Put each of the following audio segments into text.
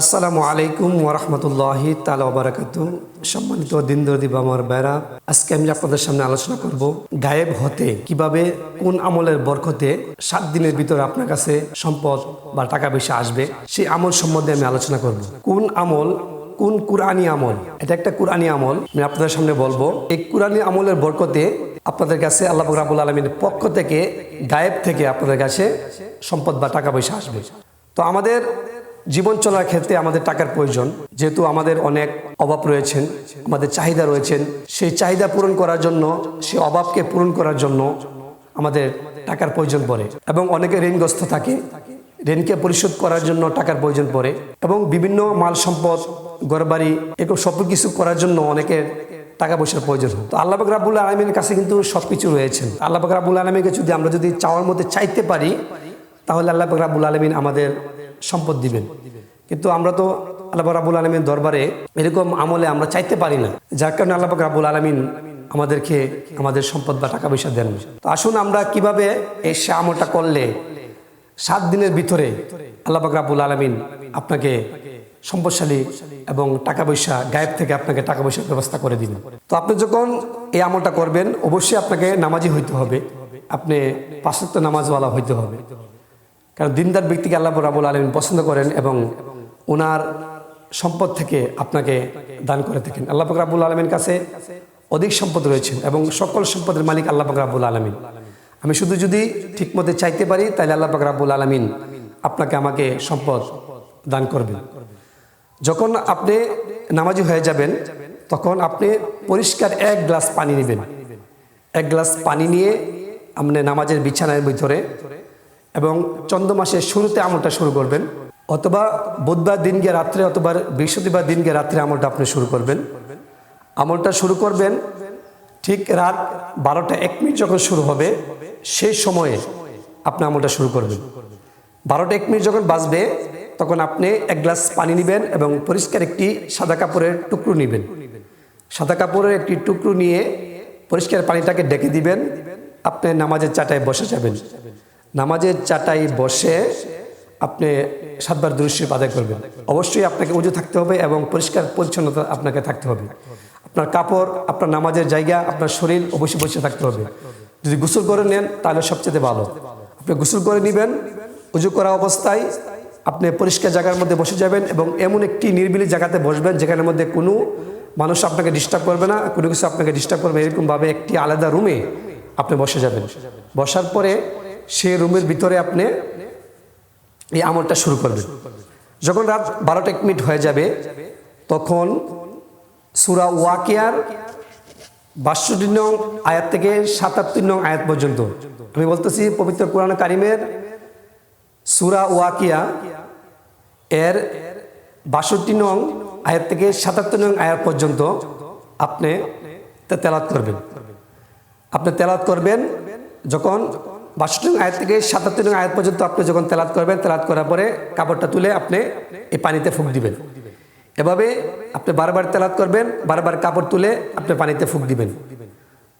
আসসালামু আলাইকুম ওরহমতুল্লাহি তালা ওবরাকাত সম্মানিত দিনদর্দি বামার বেড়া আজকে আমি আপনাদের সামনে আলোচনা করব গায়েব হতে কীভাবে, কোন আমলের বরকতে সাত দিনের ভিতরে আপনার কাছে সম্পদ বা টাকা পয়সা আসবে, সেই আমল সম্বন্ধে আমি আলোচনা করব। কোন আমল, কোন কুরআনি আমল? এটা একটা কুরআনি আমল, আমি আপনাদের সামনে বলব, এই কুরআনি আমলের বরকতে আপনাদের কাছে আল্লাহ রাবুল আলমীর পক্ষ থেকে, গায়েব থেকে আপনাদের কাছে সম্পদ বা টাকা পয়সা আসবে। তো আমাদের জীবন চলার ক্ষেত্রে আমাদের টাকার প্রয়োজন। যেহেতু আমাদের অনেক অভাব রয়েছেন, আমাদের চাহিদা রয়েছেন, সেই চাহিদা পূরণ করার জন্য, সেই অভাবকে পূরণ করার জন্য আমাদের টাকার প্রয়োজন পড়ে এবং অনেকে ঋণগ্রস্ত থাকে। ঋণকে পরিশোধ করার জন্য টাকার প্রয়োজন পড়ে এবং বিভিন্ন মাল সম্পদ, ঘরবাড়ি এরকম সব কিছু করার জন্য অনেকের টাকা পয়সার প্রয়োজন তো আল্লাহ রাবুল আলমীর কাছে কিন্তু সব কিছু রয়েছেন আল্লাহ রাবুল আলমীকে যদি আমরা যদি চাওয়ার মধ্যে চাইতে পারি, তাহলে আল্লাহ রাবুল আলমিন আমাদের সম্পদ দিবেন। কিন্তু আমরা তো আল্লাহ রাবুল আলমীর দরবারে এরকম আমলে আমরা চাইতে পারি না। যার কারণে আল্লাহ রাবুল আলমিন আমাদেরকে আমাদের সম্পদ বা টাকা পয়সা দেন। তো আসুন আমরা কীভাবে এই সে আমলটা করলে সাত দিনের ভিতরে আল্লাহ রাবুল আলমিন আপনাকে সম্পদশালী এবং টাকা পয়সা গায়েব থেকে আপনাকে টাকা পয়সার ব্যবস্থা করে দিন তো আপনি যখন এই আমলটা করবেন, অবশ্যই আপনাকে নামাজি হইতে হবে। আপনি পাঁচত্ব নামাজওয়ালা হইতে হবে। কারণ দিনদার ব্যক্তিকে আল্লাহ রাবুল আলমিন পছন্দ করেন এবং ওনার সম্পদ থেকে আপনাকে দান করে থাকেন। আল্লাহ রাবুল আলমীর কাছে অধিক সম্পদ রয়েছেন এবং সকল সম্পদের মালিক আল্লাহ রাবুল আলমিন। আমি শুধু যদি ঠিকমতো চাইতে পারি, তাহলে আল্লাহ রাবুল আলমিন আপনাকে আমাকে সম্পদ দান করবেন যখন আপনি নামাজি হয়ে যাবেন, তখন আপনি পরিষ্কার এক গ্লাস পানি নেবেন। এক গ্লাস পানি নিয়ে আপনি নামাজের বিছানার ভিতরে এবং চন্দ্র মাসের শুরুতে আমলটা শুরু করবেন, অথবা বুধবার দিন গিয়ে রাত্রে অথবা বৃহস্পতিবার দিন গিয়ে রাত্রে আমলটা আপনি শুরু করবেন। আমলটা শুরু করবেন, ঠিক রাত বারোটা এক মিনিট যখন শুরু হবে, সেই সময়ে আপনি আমলটা শুরু করবেন। বারোটা এক মিনিট যখন বাজবে, তখন আপনি এক গ্লাস পানি নেবেন এবং পরিষ্কার একটি সাদা কাপড়ের টুকরো নেবেন। সাদা কাপড়ের একটি টুকরো নিয়ে পরিষ্কার পানিটাকে ডেকে দিবেন, আপনি নামাজের চাটায় বসে যাবেন। নামাজের চাটাই বসে আপনি সাতবার দৃশ্য আদায় করবেন। অবশ্যই আপনাকে উঁচু থাকতে হবে এবং পরিষ্কার পরিচ্ছন্নতা আপনাকে থাকতে হবে। আপনার কাপড়, আপনার নামাজের জায়গা, আপনার শরীর অবশ্যই বসে থাকতে হবে। যদি গোসল করে নেন, তাহলে সবচেয়ে ভালো। আপনি গোসল করে নেবেন, উজু করা অবস্থায় আপনি পরিষ্কার জায়গার মধ্যে বসে যাবেন এবং এমন একটি নির্বিলি জায়গাতে বসবেন যেখানের মধ্যে কোনো মানুষ আপনাকে ডিস্টার্ব করবে না, কোনো কিছু আপনাকে ডিস্টার্ব করবে এরকমভাবে একটি আলাদা রুমে আপনি বসে যাবেন। বসার পরে সে রুমের ভিতরে আপনি এই আমলটা শুরু করবেন। যখন রাত বারোটা এক মিনিট হয়ে যাবে, তখন সুরা ওয়াকিয়ার বাষট্টি নং আয়াত থেকে সাতাত্তর নং আয়াত পর্যন্ত। আমি বলতেছি, পবিত্র কোরআন কারিমের সুরা ওয়াকিয়া এর বাষট্টি নং আয়াত থেকে সাতাত্তর নং আয়াত পর্যন্ত আপনি তেলাত করবেন। আপনি তেলাত করবেন যখন বাষট্টি আয়াত থেকে সাতাত্তর নং আয়াত পর্যন্ত আপনি যখন তেলাত করবেন তেলাত করার পরে কাপড়টা তুলে আপনি এই পানিতে ফুক দিবেন। এভাবে আপনি বারবার তেলাত করবেন, বারবার কাপড় তুলে আপনি পানিতে ফুক দিবেন।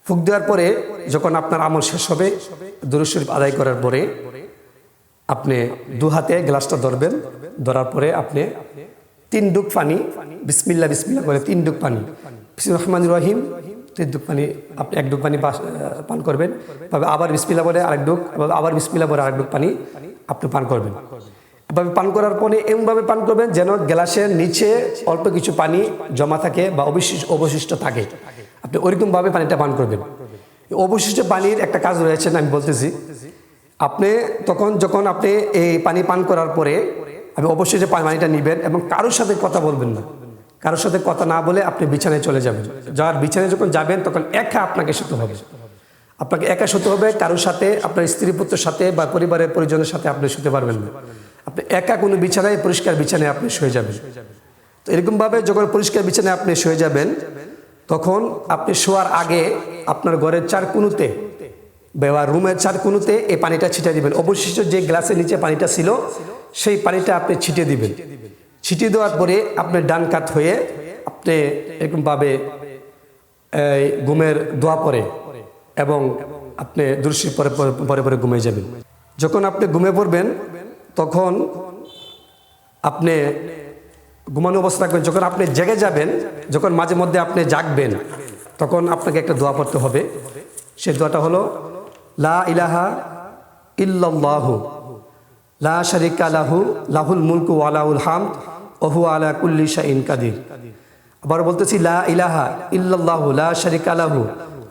ফুক দেওয়ার পরে যখন আপনার আমল শেষ হবে, দুরুদ আদায় করার পরে আপনি দু হাতে গ্লাসটা ধরবেন, ধরার পরে আপনি তিন ডুক পানি বিসমিল্লা বিসমিল্লা করে তিন ডুক পানি। রহমান রহিম। তিন ডুক পানি, আপনি এক ডুক পানি পান করবেন। তবে আবার বিসমিল্লা বলে আরেক এবার আবার বিসমিল্লা বলে আরেক ডুক পানি আপনি পান করবেন। এভাবে পান করার পরে এমনভাবে পান করবেন যেন গ্লাসের নিচে অল্প কিছু পানি জমা থাকে বা অবশিষ্ট অবশিষ্ট থাকে। আপনি ওইরকমভাবে পানিটা পান করবেন। অবশিষ্ট পানির একটা কাজ রয়েছে আমি বলতেছি। আপনি তখন যখন আপনি এই পানি পান করার পরে, আপনি অবশ্যই যে পানিটা নেবেন এবং কারোর সাথে কথা বলবেন না। কারোর সাথে কথা না বলে আপনি বিছানায় চলে যাবেন। যার বিছানায় যখন যাবেন, তখন একা আপনাকে শুতে হবে। আপনাকে একা শুতে হবে, কারোর সাথে, আপনার স্ত্রী পুত্রের সাথে বা পরিবারের পরিজনের সাথে আপনি শুতে পারবেন না। আপনি একা কোনো বিছানায়, পরিষ্কার বিছানায় আপনি শুয়ে যাবেন। তো এরকমভাবে যখন পরিষ্কার বিছানায় আপনি শুয়ে যাবেন, তখন আপনি শোয়ার আগে আপনার ঘরের চার কুনুতে বা রুমের চার কুনুতে এই পানিটা ছিটে দিবেন। অবশিষ্ট যে গ্লাসের নিচে পানিটা ছিল, সেই পানিটা আপনি ছিটিয়ে দিবেন। ছিটিয়ে দেওয়ার পরে আপনি ডান কাত হয়ে আপনি এরকমভাবে ঘুমের দোয়া পরে এবং আপনি দৃষ্টি পরে পরে পরে ঘুমিয়ে যাবেন। যখন আপনি ঘুমিয়ে পড়বেন, তখন আপনি ঘুমানো অবস্থা রাখবেন যখন আপনি জেগে যাবেন, যখন মাঝে মধ্যে আপনি জাগবেন, তখন আপনাকে একটা দোয়া পড়তে হবে। সেই দোয়াটা হলো, লা ইলাহা ইল্লাল্লাহু, লা শারিকা লাহু, লাহুল মুলকু ওয়ালাউল হামদ ওহু আলা কুল্লি শাইন কাদির। আবার বলতেছি, লা ইলাহা ইল্লাল্লাহু, লা শারিকা লাহু,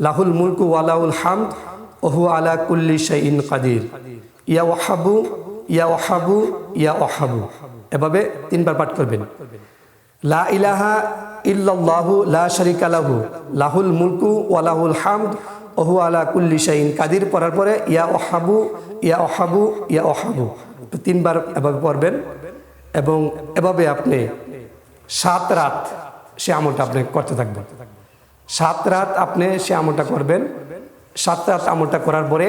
লাহুল মুলকু ওয়ালাউল হামদ, ওহু আলা কুল্লি শাইন কাদির। ইয়া ওয়াহাবু ইয়া ওয়াহাবু ইয়া ওয়াহাবু। এভাবে তিনবার পাঠ করবেন। লা ইলাহা ইল্লাল্লাহু, লা শারিকা লাহু, লাহুল মুলকু ওয়ালাহুল হামদ, ওহু আলা কুল্লি শাইন কাদির পড়ার পরে ইয়া ওহাবু ইয়া ওহাবু ইয়া ওহাবু তিনবার এভাবে পড়বেন। এবং এভাবে আপনি সাত রাত সে আমলটা আপনি করতে থাকবেন। সাত রাত আপনি সে আমলটা করবেন। সাত রাত আমলটা করার পরে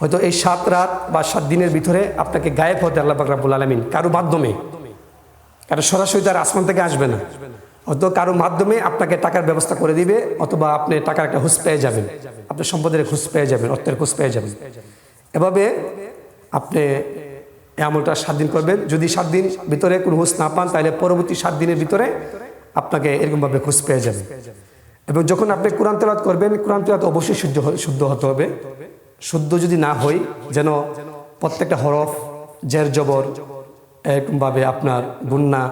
হয়তো এই সাত রাত বা সাত দিনের ভিতরে আপনাকে গায়েব হতে আল্লাহ বাকরাবুল আলমিন কারও মাধ্যমে কারণ সরাসরি তার আসমান থেকে আসবে না। হয়তো কারও মাধ্যমে আপনাকে টাকার ব্যবস্থা করে দিবে অথবা আপনি টাকার একটা হুস পেয়ে যাবেন। আপনার সম্পদের হুস পেয়ে যাবেন, অর্থের হুস পেয়ে যাবেন। এভাবে আপনি এই আমলটা সাত দিন করবেন। যদি সাত দিন ভিতরে কোনো হুস না পান, তাহলে পরবর্তী সাত দিনের ভিতরে আপনাকে এরকমভাবে হুস পেয়ে যাবেন। এবং যখন আপনি কোরআন তেলাত করবেন, কোরআন তেলাত অবশ্যই শুদ্ধ শুদ্ধ হতে হবে। শুদ্ধ যদি না হই যেন প্রত্যেকটা হরফ, জের, জবর, এরকমভাবে আপনার গুন্না,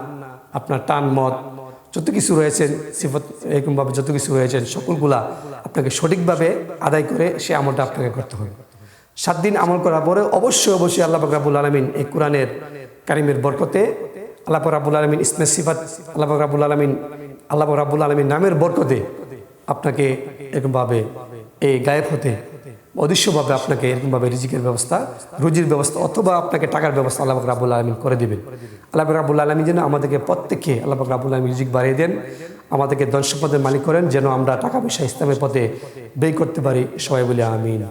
আপনার টান, মত, যত কিছু রয়েছেন সিফত, এরকমভাবে যত কিছু রয়েছেন সকলগুলা আপনাকে সঠিকভাবে আদায় করে সে আমলটা আপনাকে করতে হবে। সাত দিন আমল করার পরে অবশ্যই অবশ্যই আল্লাহ রাবুল আলমিন এই কোরআনের কারিমের বরকতে আল্লাহ রাবুল আলমিন ইসমে সিফাত, আল্লাহ রাবুল আলমিন, আল্লাহ রাবুল আলমিন নামের বরকতে আপনাকে এরকমভাবে এই গায়েব হতে, অদৃশ্যভাবে আপনাকে এরকমভাবে রিজিকের ব্যবস্থা, রুজির ব্যবস্থা অথবা আপনাকে টাকার ব্যবস্থা আল্লাহ রাবুল আলমিন করে দেবেন। আল্লাহ রাবুল আলমী যেন আমাদেরকে প্রত্যেককে আল্লাহ রাবুল আলমী রিজিক বাড়িয়ে দেন, আমাদেরকে ধন সম্পদের মালিক করেন, যেন আমরা টাকা পয়সা ইসলামের পথে ব্যয় করতে পারি। সবাই বলে আমিন।